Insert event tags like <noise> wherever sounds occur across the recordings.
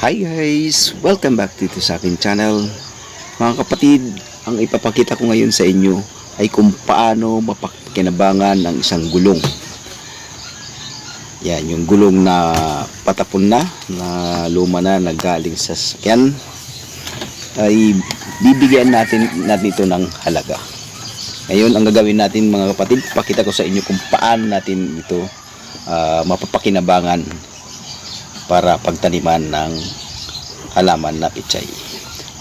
Hi guys! Welcome back dito sa aking channel. Mga kapatid, ang ipapakita ko ngayon sa inyo ay kung paano mapakinabangan ng isang gulong. Yan, yung gulong na patapon na, na luma na, nagaling sa sakyan, ay bibigyan natin, natin ito ng halaga. Ngayon, ang gagawin natin mga kapatid, pakita ko sa inyo kung paano natin ito ah, mapapakinabangan para pagtaniman ng halaman na pichay.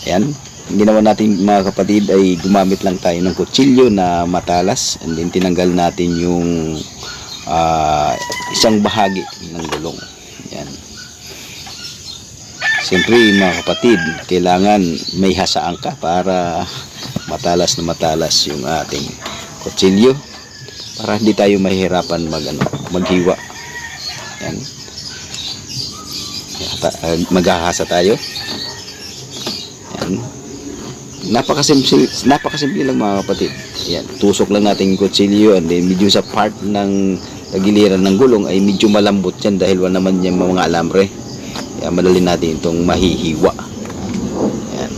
Ayan, ang ginawa natin mga kapatid ay gumamit lang tayo ng kutsilyo na matalas and then tinanggal natin yung ah, isang bahagi ng gulong. Ayan. Siyempre mga kapatid, kailangan may hasaan ka para matalas na matalas yung ating kutsilyo para hindi tayo mahirapan mag, ano, maghiwa. Ayan. Uh, maghahasa tayo. Yan. Napakasimple, napakasimple lang mga kapatid. Yan, tusok lang natin yung kutsilyo and then medyo sa part ng tagiliran ng gulong ay medyo malambot yan dahil wala naman yung mga alambre. Kaya madali natin itong mahihiwa. Yan.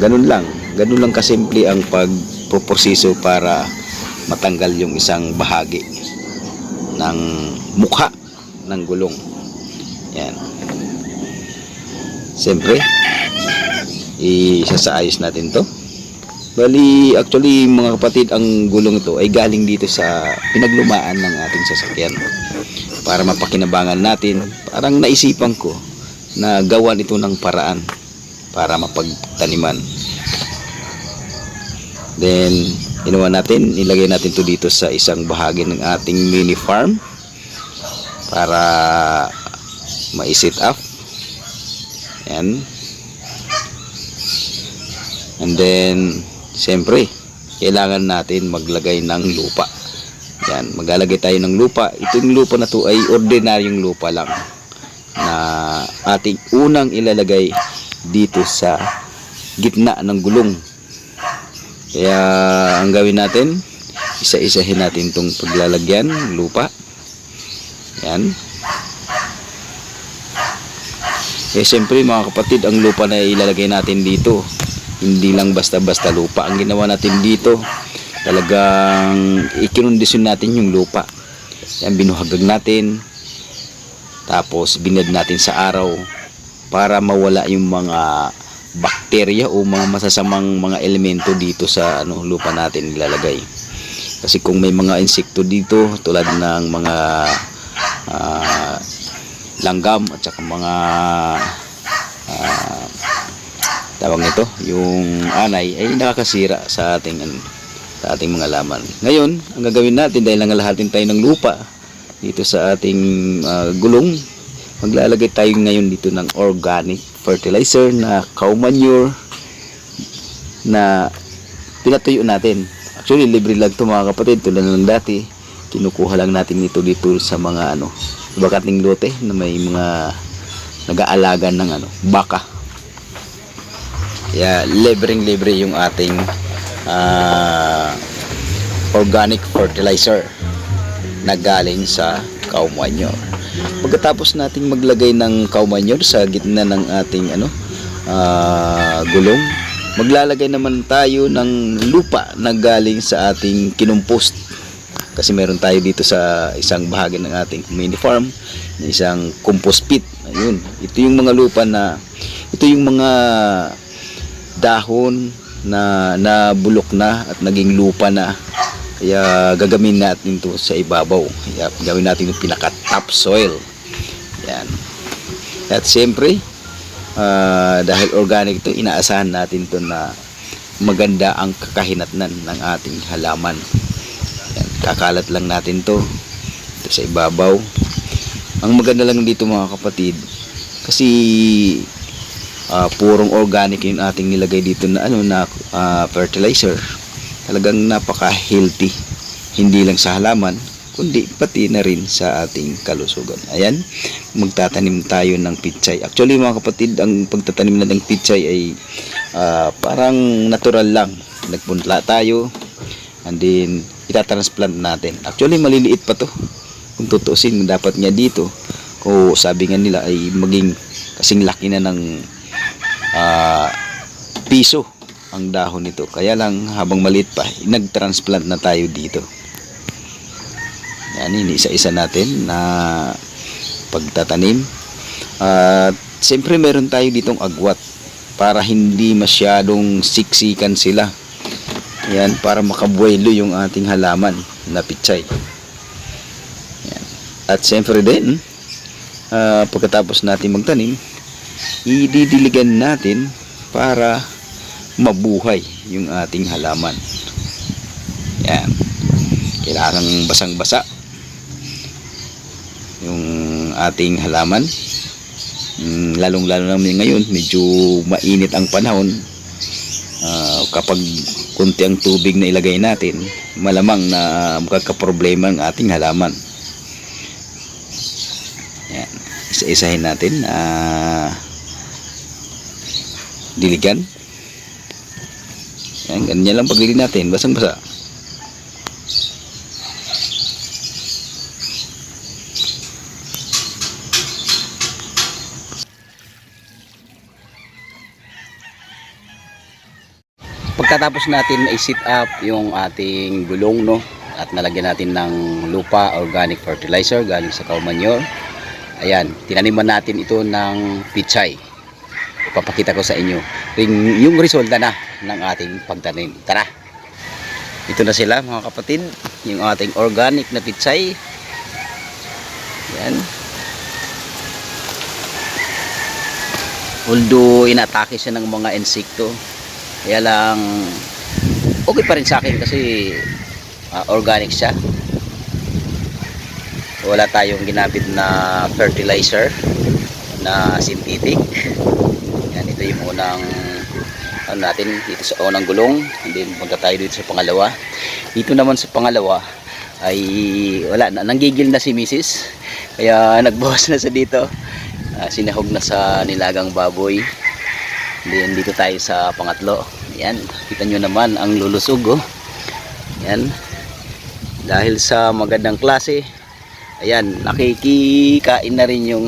Ganun lang. Ganun lang kasimple ang pagpoporsiso para matanggal yung isang bahagi ng mukha ng gulong. Yan. Siyempre, isasaayos natin to. Bali, actually, mga kapatid, ang gulong ito ay galing dito sa pinaglumaan ng ating sasakyan. Para mapakinabangan natin, parang naisipan ko na gawan ito ng paraan para mapagtaniman. Then, ginawa natin, nilagay natin to dito sa isang bahagi ng ating mini farm para ma-sit up. Yan. And then, siyempre, kailangan natin maglagay ng lupa. Yan, maglalagay tayo ng lupa. Itong lupa na to ay ordinaryong lupa lang na ating unang ilalagay dito sa gitna ng gulong. Kaya ang gawin natin, isa-isahin natin itong paglalagyan, lupa. Yan. Eh siyempre mga kapatid, ang lupa na ilalagay natin dito, hindi lang basta-basta lupa. Ang ginawa natin dito, talagang ikinondisyon natin yung lupa. Yan, binuhagag natin. Tapos binad natin sa araw para mawala yung mga bakterya o mga masasamang mga elemento dito sa ano lupa natin nilalagay. Kasi kung may mga insekto dito tulad ng mga ah, langgam at saka mga ah, tawag nito, yung anay ay nakakasira sa ating sa ating mga laman. Ngayon, ang gagawin natin dahil nangalahatin tayo ng lupa dito sa ating ah, gulong, maglalagay tayo ngayon dito ng organic fertilizer na cow manure na pinatuyo natin. Actually, libre lang ito mga kapatid. Tulad ng dati, kinukuha lang natin ito dito sa mga ano, bakating lote na may mga nag-aalaga ng ano, baka. Yeah, libreng libre yung ating ah, organic fertilizer na galing sa cow manure. Pagkatapos nating maglagay ng cow manure sa gitna ng ating ano ah, gulong, maglalagay naman tayo ng lupa na galing sa ating kinumpost. Kasi meron tayo dito sa isang bahagi ng ating mini farm, isang compost pit. Ayun, ito yung mga lupa na ito yung mga dahon na nabulok na at naging lupa na kaya gagamin natin to sa ibabaw. Kaya gawin natin yung pinaka top soil. Yan. At siyempre, ah, dahil organic to, inaasahan natin to na maganda ang kakahinatnan ng ating halaman. Kakalat lang natin to ito sa ibabaw. Ang maganda lang dito mga kapatid, kasi ah, purong organic yung ating nilagay dito na ano na ah, fertilizer talagang napaka-healthy. Hindi lang sa halaman, kundi pati na rin sa ating kalusugan. Ayan, magtatanim tayo ng pichay. Actually mga kapatid, ang pagtatanim na ng pichay ay ah, parang natural lang. Nagpunla tayo, and then itatransplant natin. Actually maliliit pa to. Kung tutusin, dapat niya dito o sabi nga nila ay maging kasing laki na ng ah, piso ang dahon nito. Kaya lang habang maliit pa, nag-transplant na tayo dito. Yan, isa-isa natin na pagtatanim. At siyempre meron tayo ditong agwat para hindi masyadong siksikan sila. Yan, para makabuelo yung ating halaman na pichay. Yan. At siyempre din, ah, pagkatapos natin magtanim, ididiligan natin para mabuhay yung ating halaman. Yan. Kailangan basang-basa yung ating halaman. Mm, lalong-lalo na ngayon, medyo mainit ang panahon. Ah, kapag kunti ang tubig na ilagay natin, malamang na magkakaproblema ang ating halaman. Yan. Isa-isahin natin. Ah, diligan. Yan, ganyan lang paglili natin. Basang-basa. Pagkatapos natin i-sit up yung ating gulong no at nalagyan natin ng lupa organic fertilizer galing sa cow manure. Ayan, tinaniman natin ito ng pichay. Ipapakita ko sa inyo yung, resulta na ng ating pagtanim. Tara. Ito na sila mga kapatid, yung ating organic na pichay. Yan. Although inatake siya ng mga insekto, kaya lang okay pa rin sa akin kasi ah, organic siya. Wala tayong ginamit na fertilizer na synthetic. Yan, ito yung unang ano natin dito sa unang gulong and then punta tayo dito sa pangalawa dito naman sa pangalawa ay wala na nanggigil na si Mrs. kaya <laughs> nagbawas na sa dito Ah, sinahog na sa nilagang baboy then dito tayo sa pangatlo. Yan kita nyo naman ang lulusog oh. yan dahil sa magandang klase ayan nakikikain na rin yung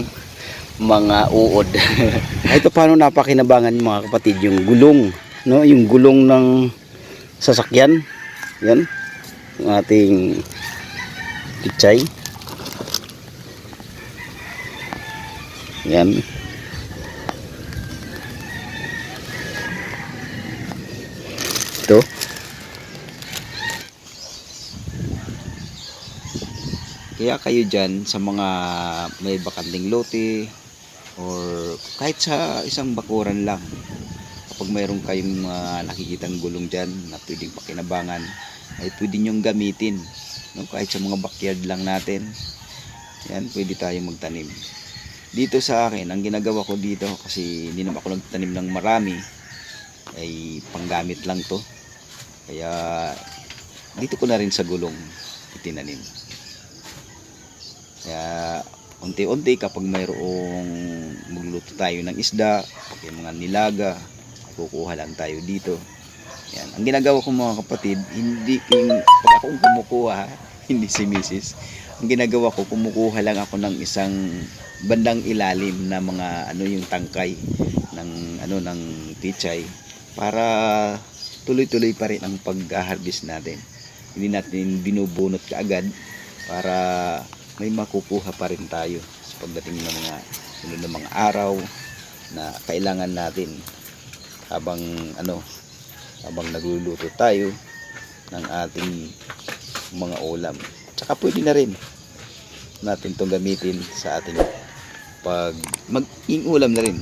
mga uod. <laughs> Ito paano napakinabangan mga kapatid yung gulong no? Yung gulong ng sasakyan. Yan yung ating pichay. Yan ito. Kaya kayo dyan sa mga may bakanting lote or kahit sa isang bakuran lang kapag mayroon kayong mga nakikitang gulong dyan na pwedeng pakinabangan ay pwede nyong gamitin no? kahit sa mga backyard lang natin. Yan pwede tayo magtanim. Dito sa akin ang ginagawa ko dito kasi hindi naman ako nagtanim ng marami ay panggamit lang to kaya dito ko na rin sa gulong itinanim kaya unti-unti kapag mayroong magluto tayo ng isda, yung mga nilaga, kukuha lang tayo dito. Yan. Ang ginagawa ko mga kapatid, hindi king, pag ako ang kumukuha, <laughs> hindi si Mrs. Ang ginagawa ko, kumukuha lang ako ng isang bandang ilalim na mga ano yung tangkay ng ano ng pichay para tuloy-tuloy pa rin ang pag-harvest natin. Hindi natin binubunot kaagad para may makukuha pa rin tayo sa pagdating ng mga sunod na mga araw na kailangan natin habang ano habang nagluluto tayo ng ating mga ulam. Tsaka pwede na rin natin itong gamitin sa ating pag mag ulam na rin